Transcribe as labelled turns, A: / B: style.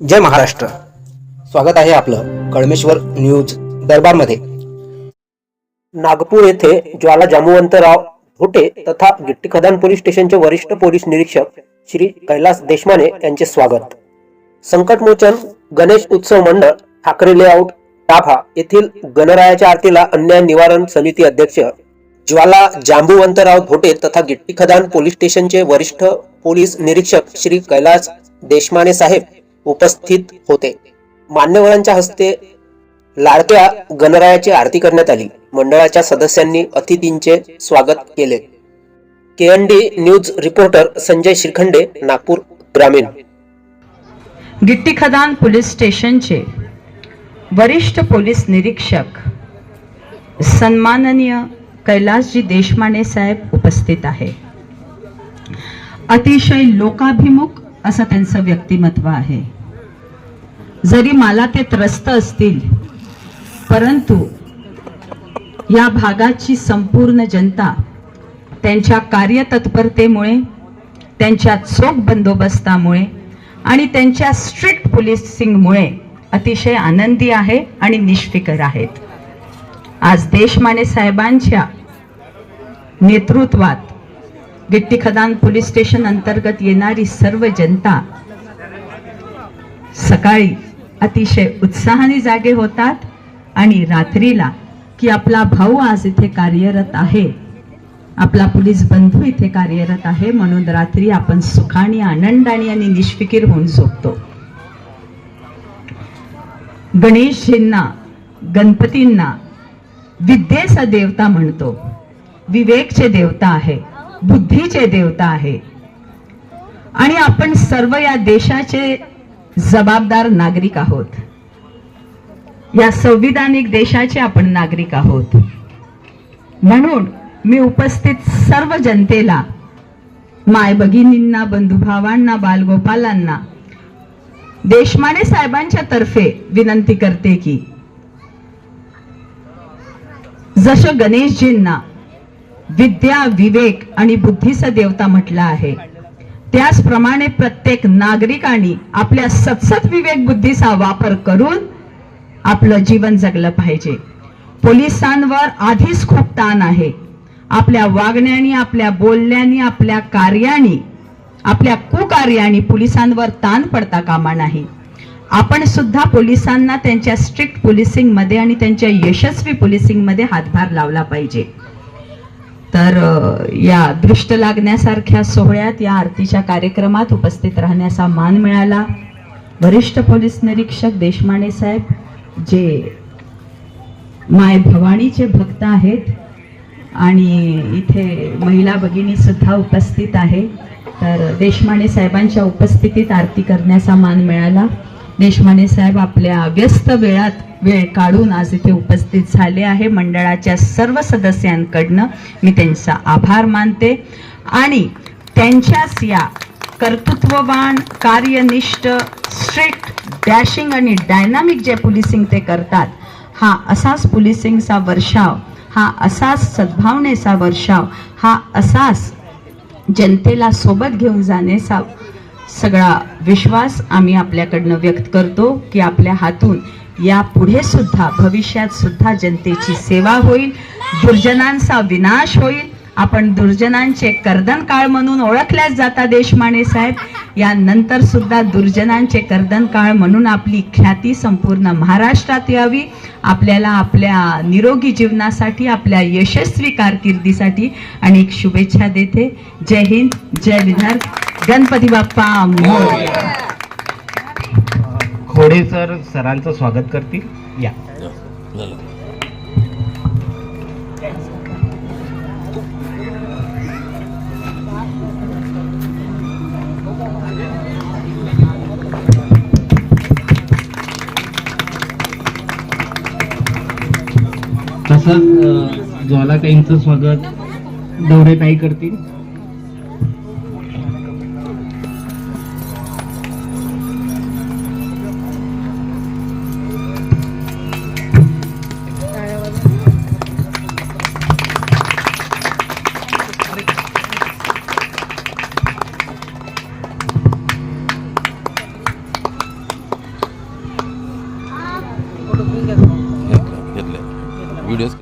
A: जय महाराष्ट्र. स्वागत आहे आपलं कळमेश्वर न्यूज दरबारमध्ये. नागपूर येथे ज्वाला जामुवंतराव भोटे तथा गिट्टी खदान पोलीस स्टेशनचे वरिष्ठ पोलीस निरीक्षक श्री कैलास देशमाने यांचे स्वागत. संकटमोचन गणेश उत्सव मंडळ ठाकरे लेआउट टाफा येथील गणरायाच्या आरतीला अन्याय निवारण समिती अध्यक्ष ज्वाला जांबुवंतराव भोटे तथा गिट्टी खदान पोलीस स्टेशनचे वरिष्ठ पोलीस निरीक्षक श्री कैलास देशमाने साहेब उपस्थित होते. मान्यवरांच्या हस्ते लाडक्या गणरायाची आरती करण्यात आली. मंडळाच्या सदस्यांनी अतिथींचे स्वागत केले. K D news reporter Sanjay Shirkhande Nagpur ग्रामीण.
B: गिट्टी खदान पोलीस स्टेशनचे वरिष्ठ पोलीस निरीक्षक सन्माननीय कैलासजी देशमाने साहेब उपस्थित आहे. अतिशय लोकाभिमुख असं त्यांचं व्यक्तिमत्व आहे. जरी मला ते त्रस्त असतील परंतु या भागाची संपूर्ण जनता त्यांच्या कार्यतत्परतेमुळे त्यांच्या चोख बंदोबस्तामुळे आणि त्यांच्या स्ट्रिक्ट पोलिसिंगमुळे अतिशय आनंदी आहे आणि निष्फिकर आहेत. आज देशमाने साहेबांच्या नेतृत्वात गिट्टी खदान पोलीस स्टेशन अंतर्गत येणारी सर्व जनता सकाळी अतिशय उत्साहाने जागे होतात आणि रात्रीला की आपला भाऊ आज इथे कार्यरत आहे आपला पोलीस बंधू इथे कार्यरत आहे म्हणून रात्री आपण सुखाने आनंदाने आणि निष्फिकीर होऊन झोपतो. गणेशजींना गणपतींना विद्येचा देवता म्हणतो. विवेकचे देवता आहे बुद्धीचे देवता आहे. आणि आपण सर्व या देशाचे जबाबदार नागरिक आहोत. या संविधानिक देशाचे आपण नागरिक आहोत. म्हणून मी उपस्थित सर्व जनतेला माय भगिनींना बंधुभावांना बालगोपालांना देशमाने साहेबांच्या तर्फे विनंती करते की जसं गणेशजींना विद्या विवेक आणि बुद्धीचा देवता म्हटलं आहे त्याचप्रमाणे प्रत्येक नागरिकांनी आपल्या सतसत विवेक बुद्धीचा वापर करून आपलं जीवन जगलं पाहिजे. पोलिसांवर आधीच खूप ताण आहे. आपल्या वागण्याने आपल्या बोलण्याने आपल्या कार्याने आपल्या कुकार्याने पोलिसांवर ताण पडता कामा नाही. आपण सुद्धा पोलिसांना त्यांच्या स्ट्रिक्ट पोलिसिंगमध्ये आणि त्यांच्या यशस्वी पोलिसिंगमध्ये हातभार लावला पाहिजे. तर या दृष्ट लागण्यासारख्या सोहळ्यात या आरतीच्या कार्यक्रमात उपस्थित राहण्याचा मान मिळाला. वरिष्ठ पोलीस निरीक्षक देशमाने साहेब जे माय भवानीचे भक्त आहेत आणि इथे महिला भगिनी सुद्धा उपस्थित आहे तर देशमाने साहेबांच्या उपस्थितीत आरती करण्याचा मान मिळाला. देशमाने साहेब आपल्या व्यस्त वेळात वेळ काढून आज इथे उपस्थित झाले आहे. मंडळाच्या सर्व सदस्यांकडनं मी त्यांचा आभार मानते. आणि त्यांच्याच या कर्तृत्ववान कार्यनिष्ठ स्ट्रिक्ट डॅशिंग आणि डायनामिक जे पोलिसिंग ते करतात हा असाच पोलिसिंगचा वर्षाव हा असाच सद्भावनेचा वर्षाव हा असाच जनतेला सोबत घेऊन जाण्याचा सगळा विश्वास आम्ही आपल्याकडनं व्यक्त करतो की आपल्या हातून या पुढे सुद्धा भविष्यात सुद्धा जनतेची सेवा होईल दुर्जनांचा विनाश होईल. आपण दुर्जनांचे कर्दन काळ म्हणून ओळखल्याच जाता देशमाने साहेब. यानंतर सुद्धा दुर्जनांचे कर्दन काळ म्हणून आपली ख्याती संपूर्ण महाराष्ट्रात यावी. आपल्याला आपल्या निरोगी जीवनासाठी आपल्या यशस्वी कारकिर्दीसाठी अनेक शुभेच्छा देते. जय हिंद जय विदर्भ. गणपती बाप्पा
C: खोडे सर सरांचं स्वागत करतील. या. तसंच ज्वालाताईंचं स्वागत दौडेताई करतील.
D: വീഡിയോസ്